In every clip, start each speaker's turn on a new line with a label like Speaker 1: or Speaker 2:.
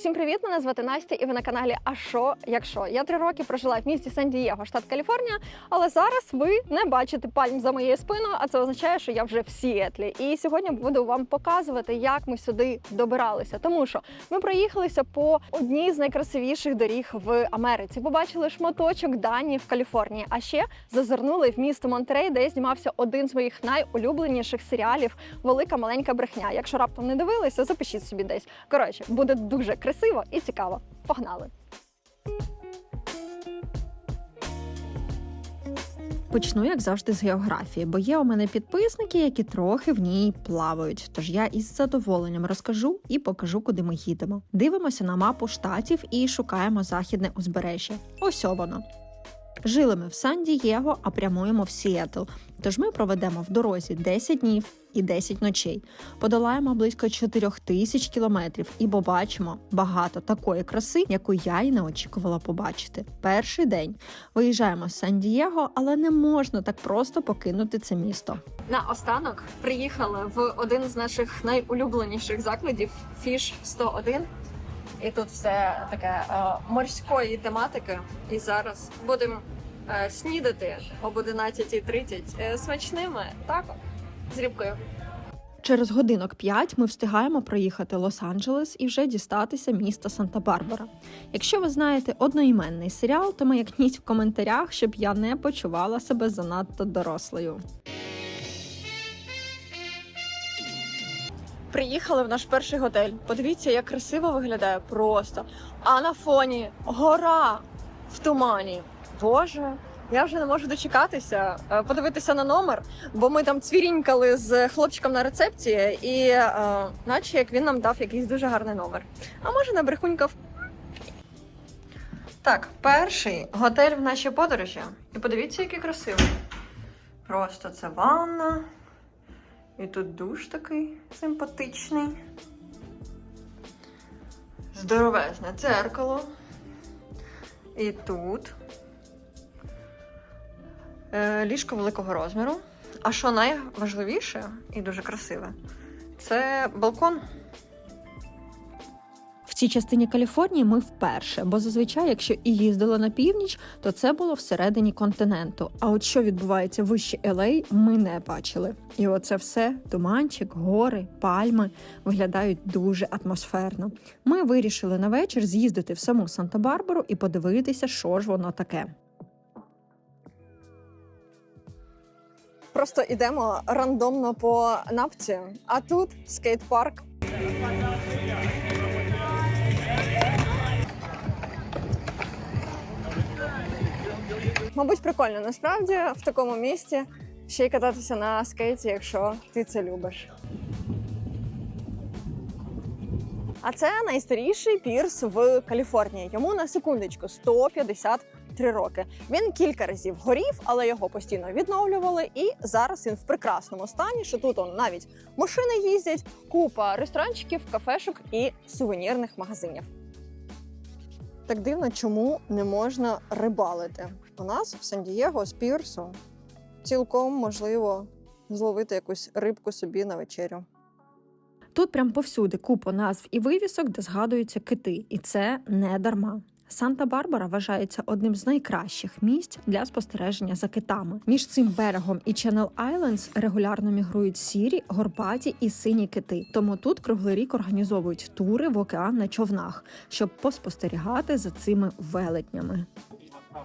Speaker 1: Всім привіт! Мене звати Настя, і ви на каналі А що, якщо я три роки прожила в місті Сан-Дієго, штат Каліфорнія. Але зараз ви не бачите пальм за моєю спиною, а це означає, що я вже в Сіетлі. І сьогодні буду вам показувати, як ми сюди добиралися. Тому що ми проїхалися по одній з найкрасивіших доріг в Америці. Побачили шматочок Данії в Каліфорнії. А ще зазирнули в місто Монтерей, де знімався один з моїх найулюбленіших серіалів Велика маленька брехня. Якщо раптом не дивилися, запишіть собі десь. Коротше, буде дуже красиво і цікаво. Погнали! Почну, як завжди, з географії, бо є у мене підписники, які трохи в ній плавають. Тож я із задоволенням розкажу і покажу, куди ми їдемо. Дивимося на мапу штатів і шукаємо західне узбережжя. Ось воно. Жили ми в Сан-Дієго, а прямуємо в Сіетл. Тож ми проведемо в дорозі 10 днів і 10 ночей. Подолаємо близько 4 тисяч кілометрів і побачимо багато такої краси, яку я й не очікувала побачити. Перший день виїжджаємо з Сан-Дієго, але не можна так просто покинути це місто. На останок приїхали в один з наших найулюбленіших закладів Фіш 101. І тут все таке е, морської тематики. І зараз будемо е, снідати об 11.30 е, смачними тако з рібкою. Через годинок 5 ми встигаємо проїхати Лос-Анджелес і вже дістатися міста Санта-Барбара. Якщо ви знаєте одноіменний серіал, то маякніть в коментарях, щоб я не почувала себе занадто дорослою. Приїхали в наш перший готель. Подивіться, як красиво виглядає просто. А на фоні гора в тумані. Боже, я вже не можу дочекатися, е, подивитися на номер, бо ми там цвірінькали з хлопчиком на рецепції, і е, наче як він нам дав якийсь дуже гарний номер. А може не брехунькав. Так, перший готель в нашій подорожі. І подивіться, який красивий. Просто це ванна. І тут душ такий симпатичний. Здоровезне дзеркало. І тут е, ліжко великого розміру. А що найважливіше і дуже красиве, це балкон. Цій частині Каліфорнії ми вперше, бо зазвичай, якщо і їздили на північ, то це було всередині континенту. А от що відбувається вище LA, ми не бачили. І оце все туманчик, гори, пальми виглядають дуже атмосферно. Ми вирішили на вечір з'їздити в саму Санта-Барбару і подивитися, що ж воно таке. Просто йдемо рандомно по напці, а тут скейт-парк. Мабуть, прикольно насправді в такому місті ще й кататися на скейті, якщо ти це любиш. А це найстаріший пірс в Каліфорнії. Йому на секундочку 153 роки. Він кілька разів горів, але його постійно відновлювали. І зараз він в прекрасному стані. Що тут он навіть машини їздять, купа ресторанчиків, кафешок і сувенірних магазинів. Так дивно, чому не можна рибалити. У нас в Сан-Дієго з пірсу цілком можливо зловити якусь рибку собі на вечерю. Тут прям повсюди купа назв і вивісок, де згадуються кити, і це не дарма. Санта-Барбара вважається одним з найкращих місць для спостереження за китами. Між цим берегом і Channel Islands регулярно мігрують сірі, горбаті і сині кити. Тому тут круглий рік організовують тури в океан на човнах, щоб поспостерігати за цими велетнями.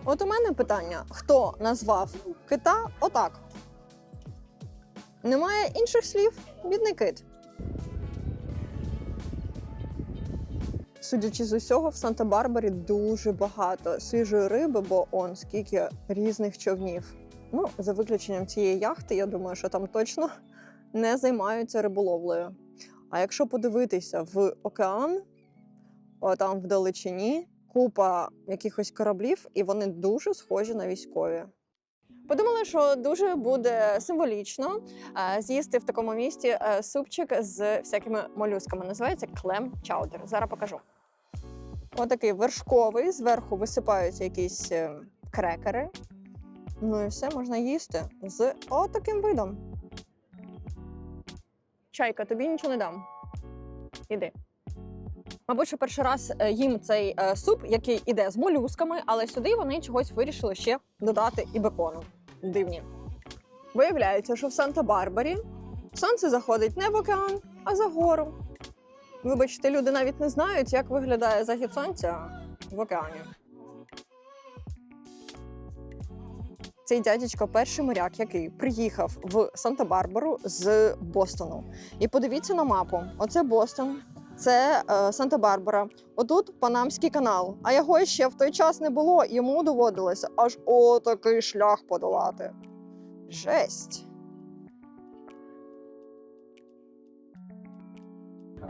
Speaker 1: От у мене питання: хто назвав кита отак? Немає інших слів? Бідний кит. Судячи з усього, в Санта-Барбарі дуже багато свіжої риби, бо он скільки різних човнів. Ну, за виключенням цієї яхти, я думаю, що там точно не займаються риболовлею. А якщо подивитися в океан, там вдалечині, купа якихось кораблів, і вони дуже схожі на військові. Подумали, що дуже буде символічно е, з'їсти в такому місті е, супчик з всякими молюсками. Називається клем чаудер. Зараз покажу. Отакий вершковий, зверху висипаються якісь е, крекери. Ну і все можна їсти з отаким видом. Чайка, тобі нічого не дам. Іди. Мабуть, що перший раз е, їм цей е, суп, який іде з молюсками, але сюди вони чогось вирішили ще додати і бекону. Дивні. Виявляється, що в Санта-Барбарі сонце заходить не в океан, а за гору. Вибачте, люди навіть не знають, як виглядає захід сонця в океані. Цей дядечко перший моряк, який приїхав в Санта-Барбару з Бостону. І подивіться на мапу: оце Бостон, це е, Санта-Барбара. Отут Панамський канал. А його ще в той час не було. Йому доводилося аж отакий шлях подолати. Жесть.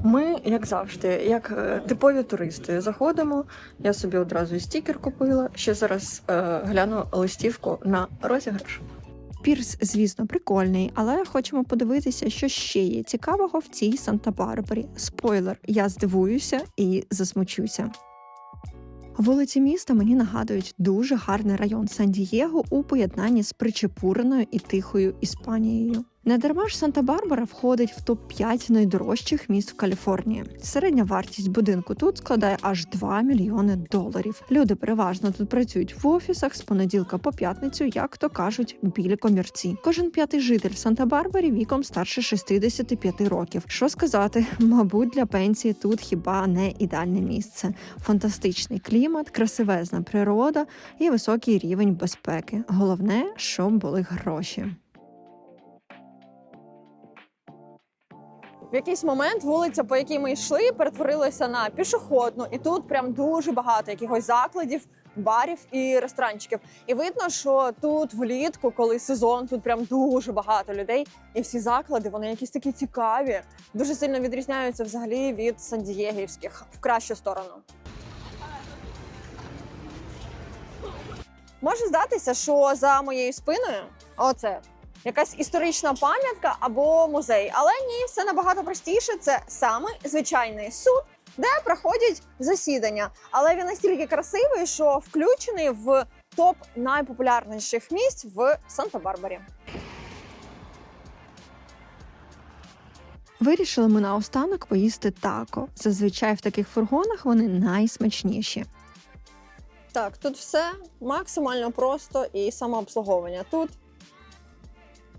Speaker 1: Ми, як завжди, як е, типові туристи, заходимо. Я собі одразу стікер купила. Ще зараз е, гляну листівку на розіграш.
Speaker 2: Пірс, звісно, прикольний, але хочемо подивитися, що ще є цікавого в цій Санта-Барбарі. Спойлер, я здивуюся і засмучуся. Вулиці міста мені нагадують дуже гарний район Сан-Дієго у поєднанні з причепуреною і тихою Іспанією. Недарма ж Санта-Барбара входить в топ-5 найдорожчих міст в Каліфорнії. Середня вартість будинку тут складає аж 2 мільйони доларів. Люди переважно тут працюють в офісах з понеділка по п'ятницю, як то кажуть, білі комірці. Кожен п'ятий житель в Санта-Барбарі віком старше 65 років. Що сказати, мабуть, для пенсії тут хіба не ідеальне місце. Фантастичний клімат, красивезна природа і високий рівень безпеки. Головне, щоб були гроші.
Speaker 1: В якийсь момент вулиця, по якій ми йшли, перетворилася на пішохідну, і тут прям дуже багато якихось закладів, барів і ресторанчиків. І видно, що тут влітку, коли сезон, тут прям дуже багато людей, і всі заклади вони якісь такі цікаві, дуже сильно відрізняються взагалі від сандієгівських в кращу сторону. Може здатися, що за моєю спиною оце якась історична пам'ятка або музей. Але ні, все набагато простіше. Це саме звичайний суд, де проходять засідання. Але він настільки красивий, що включений в топ найпопулярніших місць в Санта-Барбарі.
Speaker 2: Вирішили ми наостанок поїсти тако. Зазвичай в таких фургонах вони найсмачніші.
Speaker 1: Так, тут все максимально просто і самообслуговування. Тут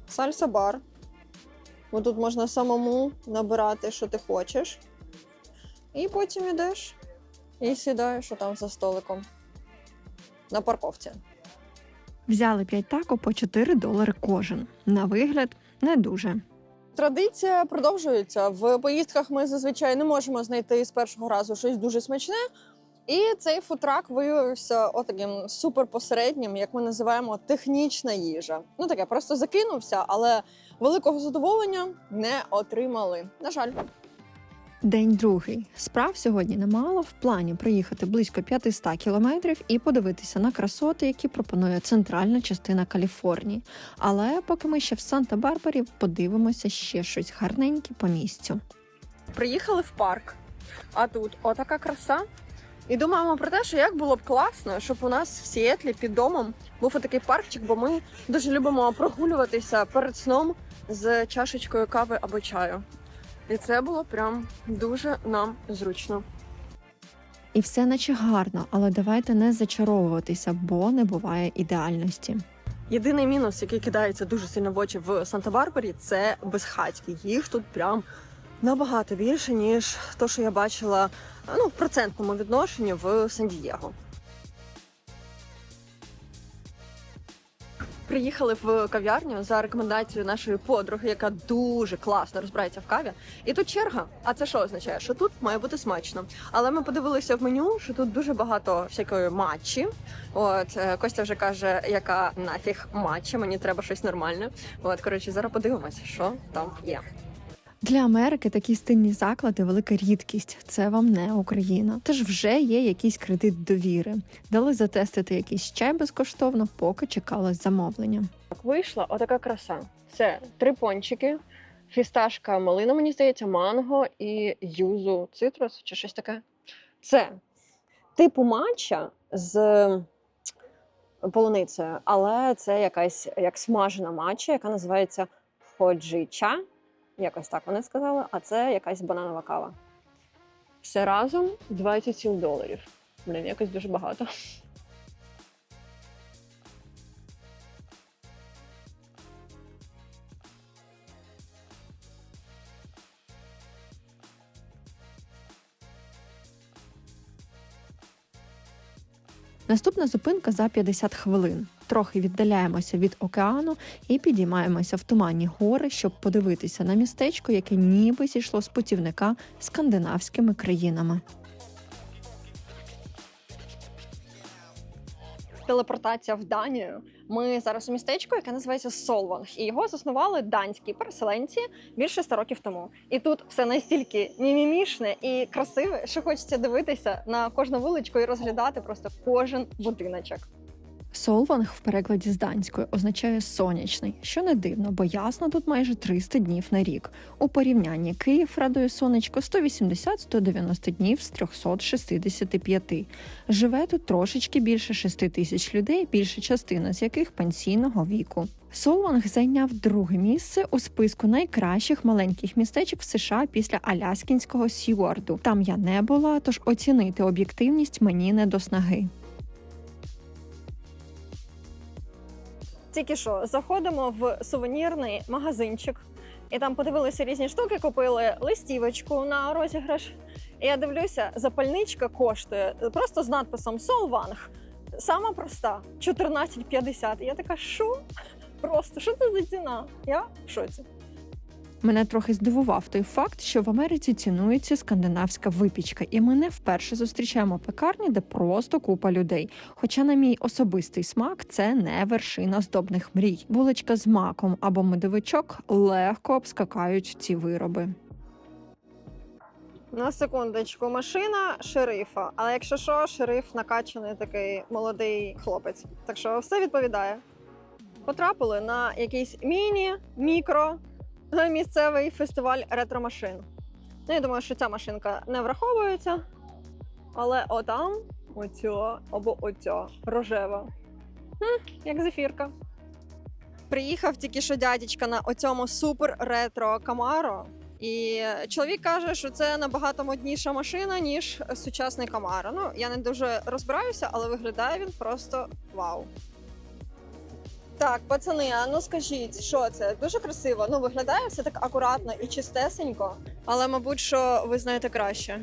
Speaker 1: сальса бар. Бо тут можна самому набирати, що ти хочеш. І потім ідеш і сідаєш там за столиком на парковці.
Speaker 2: Взяли 5 тако по 4 долари кожен. На вигляд не дуже.
Speaker 1: Традиція продовжується. В поїздках ми зазвичай не можемо знайти з першого разу щось дуже смачне. І цей футрак виявився отаким суперпосереднім, як ми називаємо технічна їжа. Ну таке просто закинувся, але великого задоволення не отримали. На жаль.
Speaker 2: День другий. Справ сьогодні немало. В плані проїхати близько 500 кілометрів і подивитися на красоти, які пропонує центральна частина Каліфорнії. Але поки ми ще в Санта-Барбарі, подивимося ще щось гарненьке по місцю.
Speaker 1: Приїхали в парк, а тут отака краса. І думаємо про те, що як було б класно, щоб у нас в Сіетлі під домом був такий паркчик, бо ми дуже любимо прогулюватися перед сном з чашечкою кави або чаю. І це було прям дуже нам зручно.
Speaker 2: І все наче гарно, але давайте не зачаровуватися, бо не буває ідеальності.
Speaker 1: Єдиний мінус, який кидається дуже сильно в очі в Санта-Барбарі, це безхатьки. Їх тут прям набагато більше, ніж то, що я бачила ну, в процентному відношенні в Сан-Дієго. Приїхали в кав'ярню за рекомендацією нашої подруги, яка дуже класно розбирається в каві. І тут черга. А це що означає? Що тут має бути смачно. Але ми подивилися в меню, що тут дуже багато всякої матчі. От е, Костя вже каже, яка нафіг матча, мені треба щось нормальне. От коротше, зараз подивимося, що там є.
Speaker 2: Для Америки такі стильні заклади велика рідкість. Це вам не Україна. Тож вже є якийсь кредит довіри. Дали затестити якийсь чай безкоштовно, поки чекали замовлення.
Speaker 1: Так, вийшла отака краса. Це три пончики, фісташка малина, мені здається, манго і юзу цитрус чи щось таке. Це типу матча з полуницею, але це якась як смажена матча, яка називається ходжича. Якось так вони сказали, а це якась бананова кава.
Speaker 3: Все разом 27 доларів. Блін, якось дуже багато.
Speaker 1: Наступна зупинка за 50 хвилин. Трохи віддаляємося від океану і підіймаємося в туманні гори, щоб подивитися на містечко, яке ніби зійшло з путівника скандинавськими країнами.
Speaker 3: телепортація в Данію. Ми зараз у містечку, яке називається Солванг, і його заснували данські переселенці більше 100 років тому. І тут все настільки мімімішне і красиве, що хочеться дивитися на кожну вуличку і розглядати просто кожен будиночок.
Speaker 1: Солванг в перекладі з данської означає сонячний, що не дивно, бо ясно тут майже 300 днів на рік. У порівнянні Київ радує сонечко 180-190 днів з 365. Живе тут трошечки більше 6 тисяч людей, більша частина з яких пенсійного віку. Солванг зайняв друге місце у списку найкращих маленьких містечок в США після Аляскінського Сіуарду. Там я не була, тож оцінити об'єктивність мені не до снаги.
Speaker 3: Тільки що заходимо в сувенірний магазинчик, і там подивилися різні штуки, купили листівочку на розіграш. І я дивлюся, запальничка коштує просто з надписом Солванг. Сама проста 14,50. І я така, що? Просто що це за ціна? Я в шоці.
Speaker 1: Мене трохи здивував той факт, що в Америці цінується скандинавська випічка, і ми не вперше зустрічаємо пекарні, де просто купа людей. Хоча, на мій особистий смак, це не вершина здобних мрій. Булочка з маком або медовичок легко обскакають ці вироби.
Speaker 3: На секундочку, машина шерифа. Але якщо що, шериф накачаний такий молодий хлопець. Так що все відповідає. Потрапили на якийсь міні-мікро місцевий фестиваль ретро-машин. Ну, я думаю, що ця машинка не враховується. Але отам, оця або оця рожева. Хм, як зефірка. Приїхав тільки що дядечка на оцьому супер ретро Камаро. І чоловік каже, що це набагато модніша машина, ніж сучасний Камаро. Ну, я не дуже розбираюся, але виглядає він просто вау. Так, пацани, а ну скажіть, що це? Дуже красиво. Ну, виглядає все так акуратно і чистесенько. Але, мабуть, що ви знаєте краще.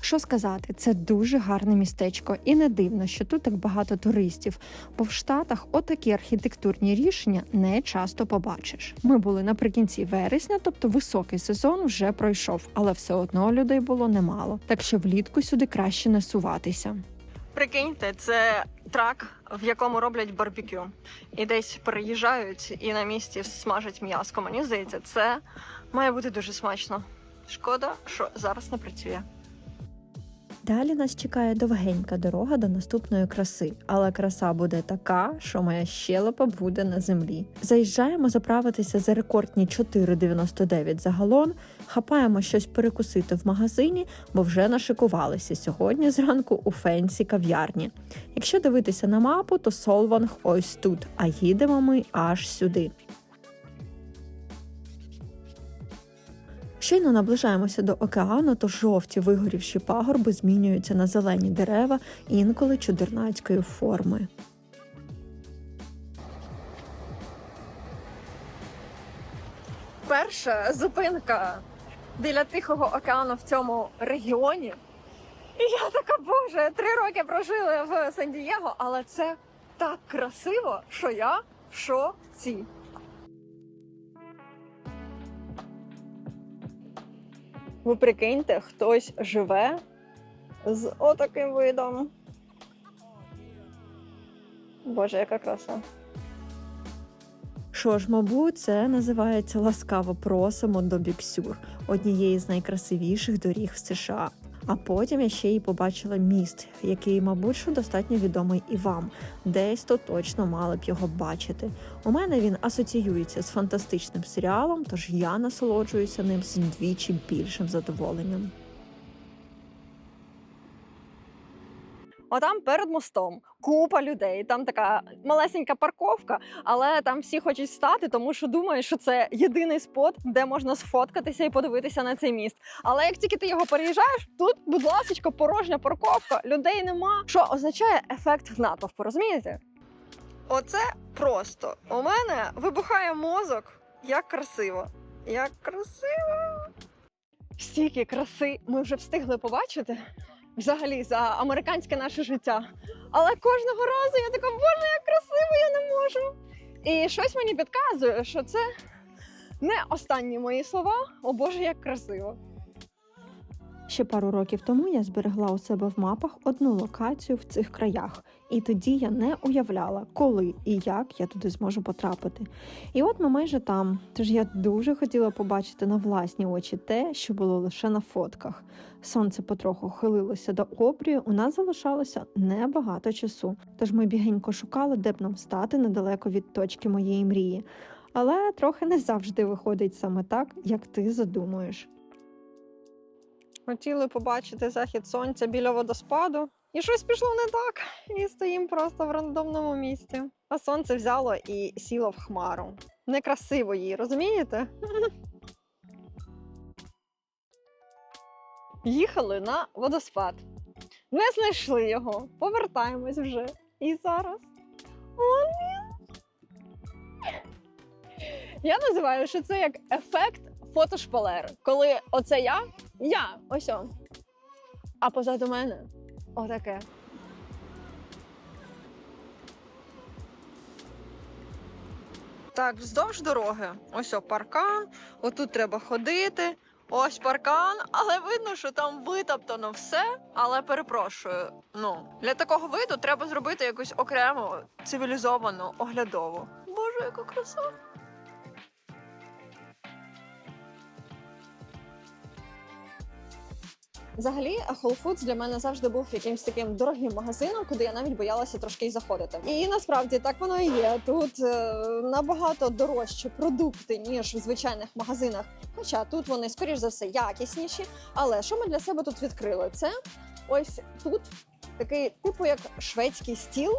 Speaker 1: Що сказати, це дуже гарне містечко, і не дивно, що тут так багато туристів. Бо в Штатах отакі архітектурні рішення не часто побачиш. Ми були наприкінці вересня, тобто високий сезон вже пройшов, але все одно людей було немало. Так що влітку сюди краще не суватися.
Speaker 3: Прикиньте, це трак, в якому роблять барбекю. І десь переїжджають і на місці смажать м'яско. Мені здається, це має бути дуже смачно. Шкода, що зараз не працює.
Speaker 1: Далі нас чекає довгенька дорога до наступної краси, але краса буде така, що моя щелепа буде на землі. Заїжджаємо заправитися за рекордні 4,99 за галон, хапаємо щось перекусити в магазині, бо вже нашикувалися сьогодні зранку у фенсі кав'ярні. Якщо дивитися на мапу, то Солванг ось тут, а їдемо ми аж сюди. Щойно наближаємося до океану, то жовті вигорівші пагорби змінюються на зелені дерева, інколи чудернацької форми.
Speaker 3: Перша зупинка біля Тихого океану в цьому регіоні. І я така, боже, три роки прожили в Сан-Дієго, але це так красиво, що я в шоці. Ви прикиньте, хтось живе з отаким видом. Боже, яка краса.
Speaker 1: Що ж, мабуть, це називається ласкаво просимо до Біксюр, однієї з найкрасивіших доріг в США. А потім я ще й побачила міст, який, мабуть, що достатньо відомий і вам. Десь то точно мали б його бачити. У мене він асоціюється з фантастичним серіалом, тож я насолоджуюся ним з двічі більшим задоволенням. Отам перед мостом купа людей. Там така малесенька парковка, але там всі хочуть стати, тому що думають, що це єдиний спот, де можна сфоткатися і подивитися на цей міст. Але як тільки ти його переїжджаєш, тут, будь ласка, порожня парковка, людей нема. Що означає ефект натовпу, розумієте? Оце просто. У мене вибухає мозок. Як красиво. Як красиво. Стільки краси ми вже встигли побачити взагалі за американське наше життя. Але кожного разу я така, боже, як красиво, я не можу. І щось мені підказує, що це не останні мої слова. О Боже, як красиво.
Speaker 2: Ще пару років тому я зберегла у себе в мапах одну локацію в цих краях, і тоді я не уявляла, коли і як я туди зможу потрапити. І от ми майже там. Тож я дуже хотіла побачити на власні очі те, що було лише на фотках. Сонце потроху хилилося до обрію. У нас залишалося небагато часу. Тож ми бігенько шукали, де б нам стати недалеко від точки моєї мрії. Але трохи не завжди виходить саме так, як ти задумуєш.
Speaker 1: Хотіли побачити захід сонця біля водоспаду, і щось пішло не так. І стоїмо просто в рандомному місці. А сонце взяло і сіло в хмару. Некрасиво їй, розумієте? Їхали на водоспад. Не знайшли його. Повертаємось вже. І зараз. Он він. Я називаю, що це як ефект фотошпалери. Коли оце я, я ось он. А позаду мене отаке. Так, вздовж дороги. Ось о паркан. Отут треба ходити. Ось паркан, але видно, що там витоптано все. Але перепрошую. Ну, для такого виду треба зробити якусь окрему цивілізовану оглядову. Боже, яка краса! Взагалі, Whole Foods для мене завжди був якимось таким дорогим магазином, куди я навіть боялася трошки й заходити. І насправді так воно і є. Тут е, набагато дорожчі продукти ніж в звичайних магазинах. Хоча тут вони скоріш за все якісніші. Але що ми для себе тут відкрили? Це ось тут такий, типу, як шведський стіл.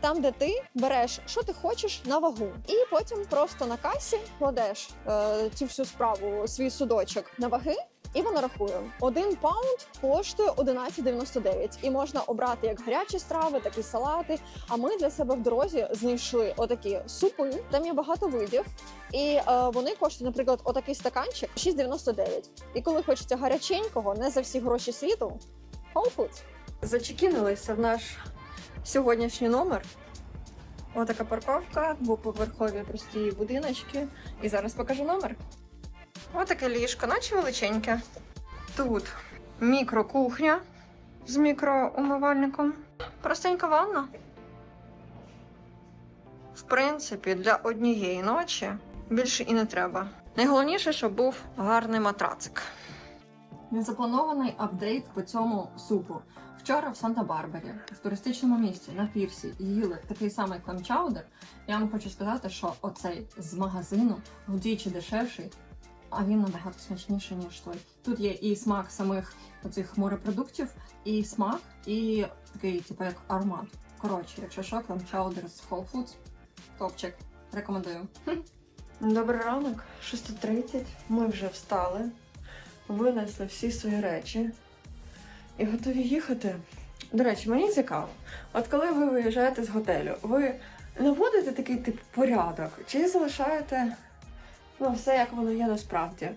Speaker 1: Там, де ти береш, що ти хочеш на вагу, і потім просто на касі кладеш е, цю всю справу, свій судочок на ваги, і воно рахує. Один паунд коштує 11,99. І можна обрати як гарячі страви, так і салати. А ми для себе в дорозі знайшли отакі супи. Там є багато видів, і е, вони коштують, наприклад, отакий стаканчик 6,99. І коли хочеться гаряченького, не за всі гроші світу, Whole Foods. Зачекінилися в наш сьогоднішній номер. Отака парковка, двоповерхові прості будиночки. І зараз покажу номер. Отаке ліжко, наче величеньке. Тут мікрокухня з мікроумивальником. Простенька ванна. В принципі, для однієї ночі більше і не треба. Найголовніше, щоб був гарний матрацик. Незапланований апдейт по цьому супу. Вчора в Санта-Барбарі, в туристичному місці на пірсі, їли такий самий клемчаудер. Я вам хочу сказати, що оцей з магазину вдвічі дешевший, а він набагато смачніший, ніж той. Тут є і смак самих оцих морепродуктів, і смак, і такий, типу, як аромат. Коротше, якщо що, клемчаудер з Whole Foods, топчик. Рекомендую. Добрий ранок, 6.30. Ми вже встали, винесли всі свої речі і готові їхати. До речі, мені цікаво, от коли ви виїжджаєте з готелю, ви наводите такий тип порядок, чи залишаєте ну, все, як воно є насправді?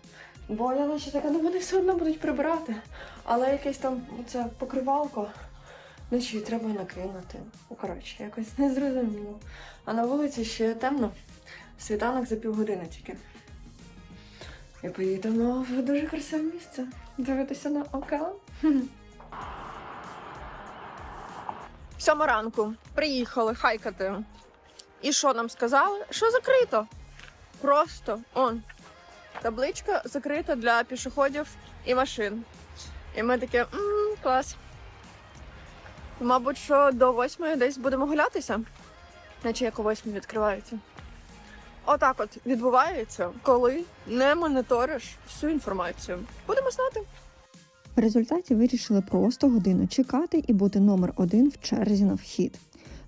Speaker 1: Бо я наче така, ну вони все одно будуть прибирати, але якесь там це покривалко, ну треба накинути. Ну, коротше, якось незрозуміло. А на вулиці ще темно, світанок за півгодини тільки. І поїдемо в дуже красиве місце. Дивитися на океан. Сьома ранку приїхали хайкати. І що нам сказали? Що закрито? Просто он. Табличка закрита для пішоходів і машин. І ми такі, м клас. Мабуть, що до восьмої десь будемо гулятися. Наче як о восьмій відкривається. Отак от відбувається, коли не моніториш всю інформацію. Будемо знати.
Speaker 2: В результаті вирішили просто годину чекати і бути номер один в черзі на вхід.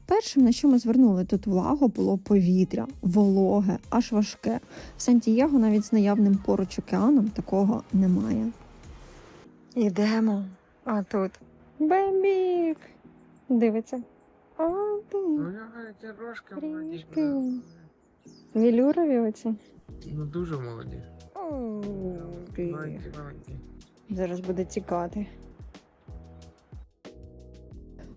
Speaker 2: Першим, на що ми звернули тут увагу, було повітря, вологе, аж важке. В Сантьєго навіть з наявним поруч океаном такого немає. Ідемо. А тут Бембік дивиться. А ти
Speaker 4: молоді.
Speaker 2: Вілюрові оці.
Speaker 4: Ну дуже молоді. Молоді.
Speaker 2: Зараз буде тікати.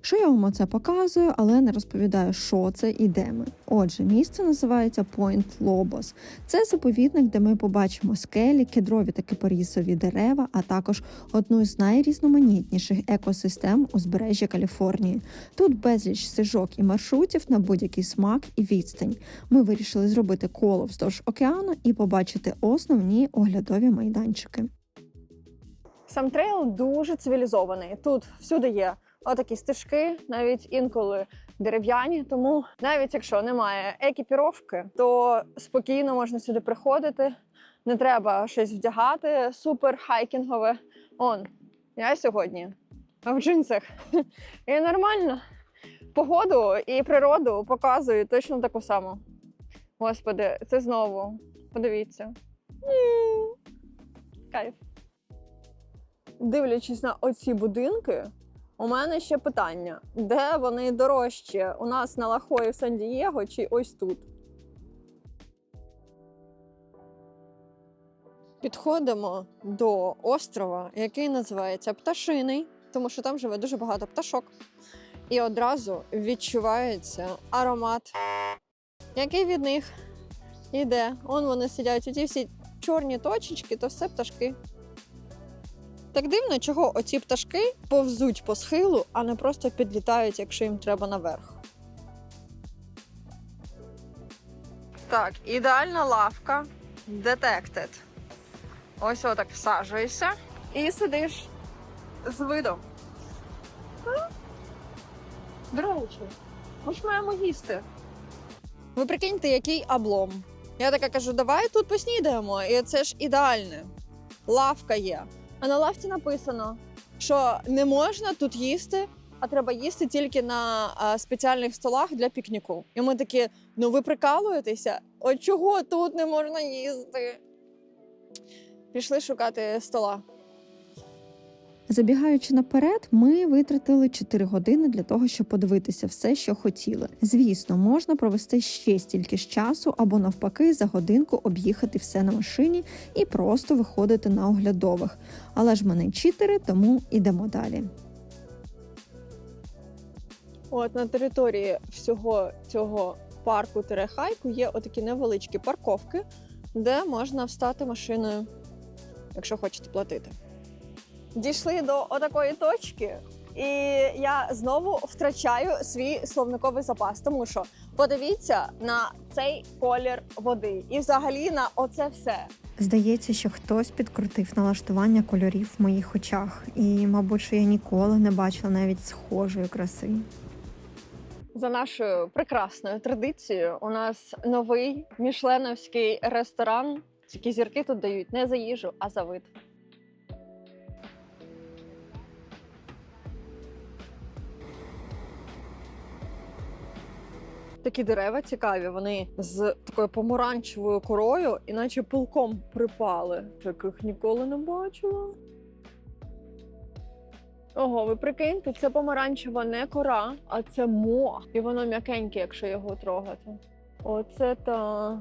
Speaker 2: Що я вам оце показую, але не розповідаю, що це і де ми. Отже, місце називається Point Lobos. Це заповідник, де ми побачимо скелі, кедрові та кипарісові дерева, а також одну з найрізноманітніших екосистем узбережжя Каліфорнії. Тут безліч стежок і маршрутів на будь-який смак і відстань. Ми вирішили зробити коло вздовж океану і побачити основні оглядові майданчики.
Speaker 1: Сам трейл дуже цивілізований. Тут всюди є отакі стежки, навіть інколи дерев'яні. Тому навіть якщо немає екіпіровки, то спокійно можна сюди приходити. Не треба щось вдягати супер хайкінгове. Он, я сьогодні в джинсах. І нормально. Погоду і природу показую точно таку саму. Господи, це знову. Подивіться. Кайф. Дивлячись на оці будинки, у мене ще питання: де вони дорожчі? У нас на Лахої в Сан-Дієго чи ось тут? Підходимо до острова, який називається Пташиний, тому що там живе дуже багато пташок. І одразу відчувається аромат, який від них йде. Он вони сидять, оті всі чорні точечки, то все пташки. Так дивно, чого оці пташки повзуть по схилу, а не просто підлітають, якщо їм треба наверх. Так, ідеальна лавка. Detected. Ось отак всаджуєшся і сидиш з видом. До речі, ми ж маємо їсти. Ви прикиньте, який облом. Я така кажу, давай тут поснідаємо, і це ж ідеальне. Лавка є. А на лавці написано, що не можна тут їсти, а треба їсти тільки на спеціальних столах для пікніку. І ми такі: ну ви прикалуєтеся? От чого тут не можна їсти? Пішли шукати стола.
Speaker 2: Забігаючи наперед, ми витратили 4 години для того, щоб подивитися все, що хотіли. Звісно, можна провести ще стільки ж часу або навпаки за годинку об'їхати все на машині і просто виходити на оглядових. Але ж ми не читери, тому ідемо далі.
Speaker 1: От на території всього цього парку Терехайку є отакі невеличкі парковки, де можна встати машиною, якщо хочете платити. Дійшли до отакої точки, і я знову втрачаю свій словниковий запас, тому що подивіться на цей колір води і взагалі на оце все.
Speaker 2: Здається, що хтось підкрутив налаштування кольорів в моїх очах, і, мабуть, що я ніколи не бачила навіть схожої краси.
Speaker 1: За нашою прекрасною традицією, у нас новий мішленовський ресторан. Тільки зірки тут дають не за їжу, а за вид. Такі дерева цікаві, вони з такою помаранчевою корою, іначе пилком припали. Таких ніколи не бачила. Ого, ви прикиньте, це помаранчева не кора, а це мох. І воно м'якеньке, якщо його трогати. Оце та.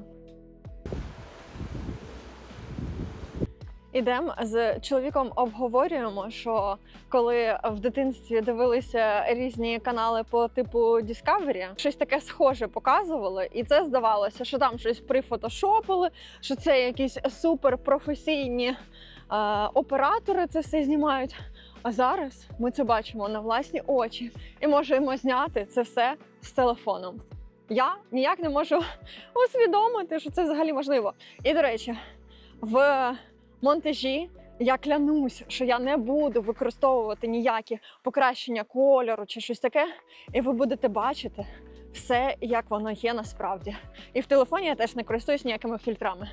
Speaker 1: Ідемо з чоловіком обговорюємо, що коли в дитинстві дивилися різні канали по типу Discovery, щось таке схоже показували, і це здавалося, що там щось прифотошопили, що це якісь суперпрофесійні е, оператори це все знімають. А зараз ми це бачимо на власні очі і можемо зняти це все з телефоном. Я ніяк не можу усвідомити, що це взагалі можливо. І до речі, в монтажі я клянусь, що я не буду використовувати ніякі покращення кольору чи щось таке, і ви будете бачити все, як воно є насправді. І в телефоні я теж не користуюсь ніякими фільтрами.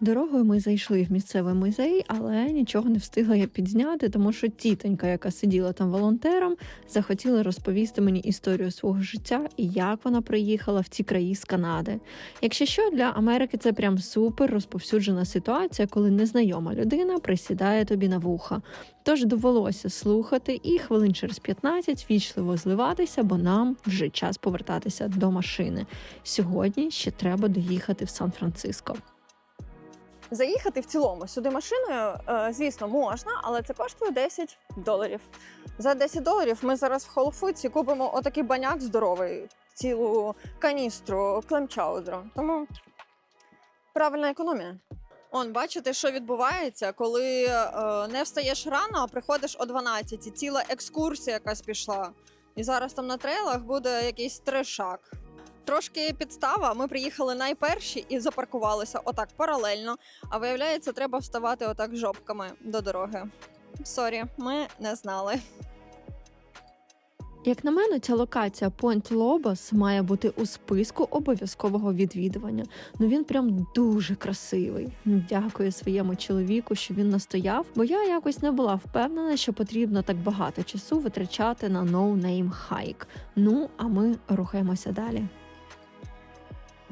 Speaker 1: Дорогою ми зайшли в місцевий музей, але нічого не встигла я підзняти, тому що тітонька, яка сиділа там волонтером, захотіла розповісти мені історію свого життя і як вона приїхала в ці краї з Канади. Якщо що, для Америки це прям супер розповсюджена ситуація, коли незнайома людина присідає тобі на вуха. Тож довелося слухати і хвилин через 15 вічливо зливатися, бо нам вже час повертатися до машини. Сьогодні ще треба доїхати в Сан-Франциско.
Speaker 5: Заїхати в цілому сюди машиною, е, звісно, можна, але це коштує 10 доларів. За 10 доларів ми зараз в Foods купимо отакий баняк здоровий, цілу каністру клемчаудеру. Тому правильна економія. Он, бачите, що відбувається, коли е, не встаєш рано, а приходиш о 12. І ціла екскурсія якась пішла. І зараз там на трейлах буде якийсь трешак. Трошки підстава. Ми приїхали найперші і запаркувалися отак паралельно. А виявляється, треба вставати отак жопками до дороги. Сорі, ми не знали.
Speaker 1: Як на мене, ця локація Point Lobos має бути у списку обов'язкового відвідування. Ну він прям дуже красивий. Дякую своєму чоловіку, що він настояв, бо я якось не була впевнена, що потрібно так багато часу витрачати на no-name hike. Ну а ми рухаємося далі.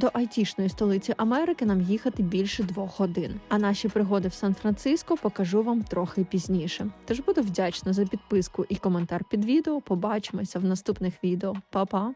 Speaker 1: До айтішної столиці Америки нам їхати більше двох годин. А наші пригоди в Сан-Франциско покажу вам трохи пізніше. Тож буду вдячна за підписку і коментар під відео. Побачимося в наступних відео. Па-па!